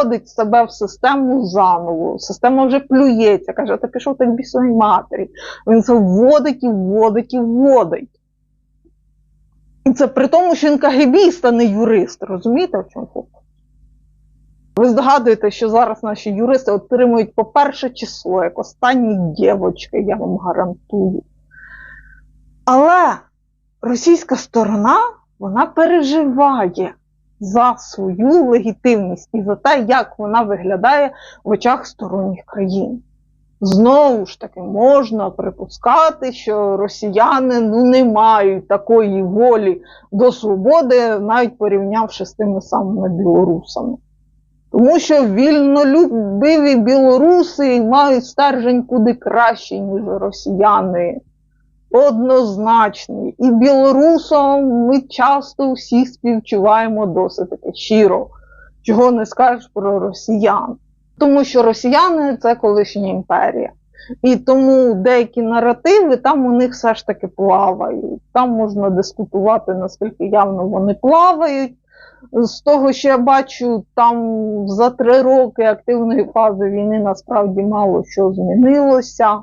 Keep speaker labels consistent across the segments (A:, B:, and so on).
A: вводить себе в систему заново. Система вже плюється, каже, та пішов так бісовій матері. Він це вводить і вводить і вводить. І це при тому, що він кагебіст, а не юрист. Розумієте, в чому фокус? Ви здогадуєте, що зараз наші юристи отримують по перше число, як останні дівочки, я вам гарантую. Але російська сторона вона переживає за свою легітимність і за те, як вона виглядає в очах сторонніх країн. Знову ж таки, можна припускати, що росіяни ну, не мають такої волі до свободи, навіть порівнявши з тими самими білорусами. Тому що вільнолюбиві білоруси мають стержень куди кращий, ніж росіяни. Однозначний. І білорусам ми часто всі співчуваємо досить щиро, чого не скажеш про росіян. Тому що росіяни це колишня імперія. І тому деякі наративи там у них все ж таки плавають. Там можна дискутувати, наскільки явно вони плавають. З того, що я бачу, там за три роки активної фази війни насправді мало що змінилося.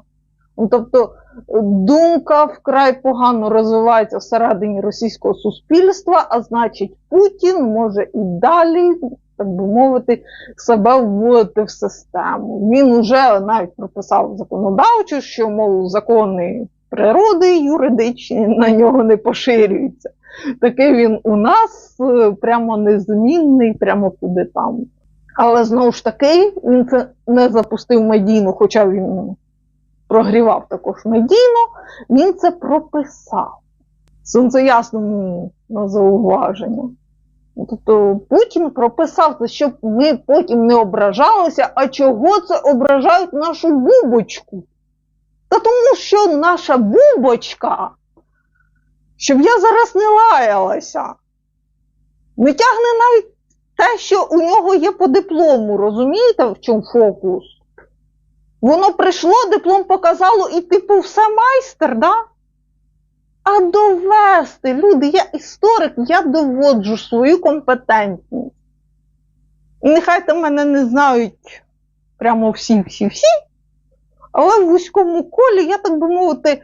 A: Ну, Тобто думка вкрай погано розвивається всередині російського суспільства, а значить, Путін може і далі, так би мовити, себе вводити в систему. Він вже навіть прописав законодавчо, що, мов, закони природи юридичні на нього не поширюються. Такий він у нас е, прямо незмінний, прямо куди там. Але знову ж таки, він це не запустив медійно, хоча він прогрівав також медійно, він це прописав. Сонце ясно мені на зауваження. Тобто Путін прописав це, щоб ми потім не ображалися, а чого це ображають нашу бубочку? Та тому що наша бубочка, щоб я зараз не лаялася, не тягне навіть те, що у нього є по диплому, розумієте, в чому фокус? Воно прийшло, диплом показало, і типу все майстер, да? А довести, люди, я історик, я доводжу свою компетентність. І нехай там мене не знають прямо всі-всі-всі, але в вузькому колі я, так би мовити,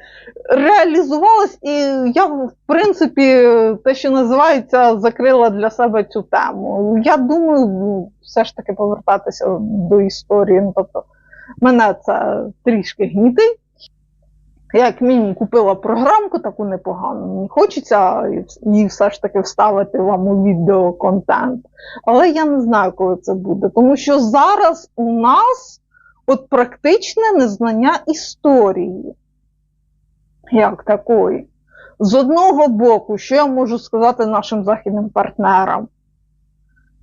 A: реалізувалась, і я, в принципі, те, що називається, закрила для себе цю тему. Я думаю, все ж таки повертатися до історії. Ну, тобто, мене це трішки гнітить. Я як мінімум купила програмку таку непогану. Мені хочеться її все ж таки вставити вам у відеоконтент. Але я не знаю, коли це буде. Тому що зараз у нас от практичне незнання історії. Як такої. З одного боку, що я можу сказати нашим західним партнерам?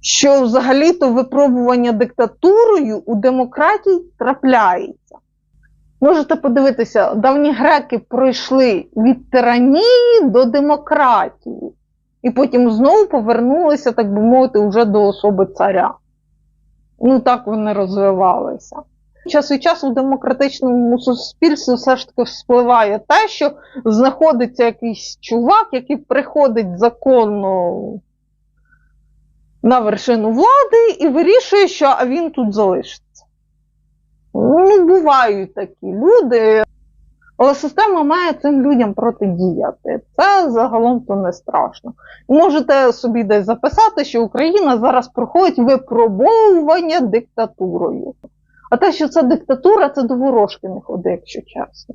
A: Що взагалі-то випробування диктатурою у демократії трапляється. Можете подивитися, давні греки пройшли від тиранії до демократії, і потім знову повернулися, так би мовити, вже до особи царя. Ну так вони розвивалися. Час від часу в демократичному суспільстві все ж таки вспливає те, що знаходиться якийсь чувак, який приходить законно на вершину влади і вирішує, що він тут залишиться. Ну, бувають такі люди, але система має цим людям протидіяти. Це загалом то не страшно. Можете собі десь записати, що Україна зараз проходить випробовування диктатурою. А те, що це диктатура, це до ворожки не ходи, якщо чесно.